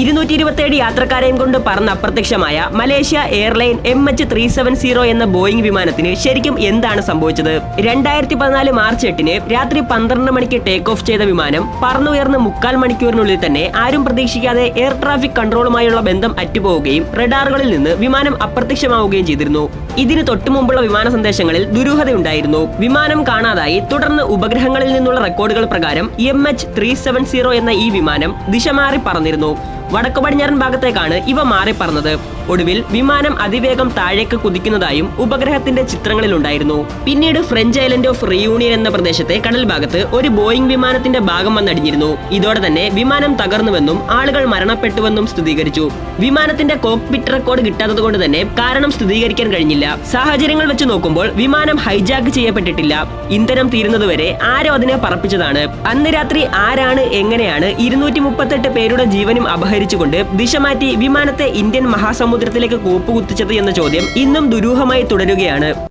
ഇരുന്നൂറ്റി ഇരുപത്തിയേഴ് യാത്രക്കാരെയും കൊണ്ട് പറന്ന് അപ്രത്യക്ഷമായ Malaysia airline M H three seven zero എന്ന ബോയിംഗ് വിമാനത്തിന് ശരിക്കും എന്താണ് സംഭവിച്ചത്? രണ്ടായിരത്തി പതിനാല് മാർച്ച് എട്ടിന് രാത്രി പന്ത്രണ്ട് മണിക്ക് ടേക്ക് ഓഫ് ചെയ്ത വിമാനം പറന്നുയർന്ന് മുക്കാൽ മണിക്കൂറിനുള്ളിൽ തന്നെ ആരും പ്രതീക്ഷിക്കാതെ എയർ ട്രാഫിക് കൺട്രോളുമായുള്ള ബന്ധം അറ്റുപോവുകയും റഡാറുകളിൽ നിന്ന് വിമാനം അപ്രത്യക്ഷമാവുകയും ചെയ്തിരുന്നു. ഇതിന് തൊട്ടുമുമ്പുള്ള വിമാന സന്ദേശങ്ങളിൽ ദുരൂഹതയുണ്ടായിരുന്നു. വിമാനം കാണാതായി തുടർന്ന് ഉപഗ്രഹങ്ങളിൽ നിന്നുള്ള റെക്കോർഡുകൾ പ്രകാരം M H three seven zero എന്ന ഈ വിമാനം ദിശ മാറി പറന്നിരുന്നു. വടക്കു പടിഞ്ഞാറൻ ഭാഗത്തേക്കാണ് ഇവ മാറി പറന്നത് ഒടുവിൽ വിമാനം അതിവേഗം താഴേക്ക് കുതിക്കുന്നതായും ഉപഗ്രഹത്തിന്റെ ചിത്രങ്ങളിലുണ്ടായിരുന്നു. പിന്നീട് ഫ്രഞ്ച് ഐലൻഡ് ഓഫ് റിയൂണിയൻ എന്ന പ്രദേശത്തെ കടൽ ഭാഗത്ത് ഒരു ബോയിംഗ് വിമാനത്തിന്റെ ഭാഗം വന്നടിഞ്ഞിരുന്നു. ഇതോടെ തന്നെ വിമാനം തകർന്നുവെന്നും ആളുകൾ മരണപ്പെട്ടുവെന്നും സ്ഥിരീകരിച്ചു. വിമാനത്തിന്റെ കോക്പിറ്റ് റെക്കോർഡ് കിട്ടാത്തതുകൊണ്ട് തന്നെ കാരണം സ്ഥിരീകരിക്കാൻ കഴിഞ്ഞില്ല. സാഹചര്യങ്ങൾ വെച്ച് നോക്കുമ്പോൾ വിമാനം ഹൈജാക്ക് ചെയ്യപ്പെട്ടിട്ടില്ല. ഇന്ധനം തീരുന്നതുവരെ ആരോ അതിനെ പറപ്പിച്ചതാണ്. അന്ന് രാത്രി ആരാണ് എങ്ങനെയാണ് ഇരുന്നൂറ്റി മുപ്പത്തെട്ട് പേരുടെ ജീവനും അപഹരിച്ചുകൊണ്ട് ദിശ മാറ്റി വിമാനത്തെ ഇന്ത്യൻ മഹാസമുദ്രത്തിലേക്ക് കൂപ്പുകുത്തിച്ചത് എന്ന ചോദ്യം ഇന്നും ദുരൂഹമായി തുടരുകയാണ്.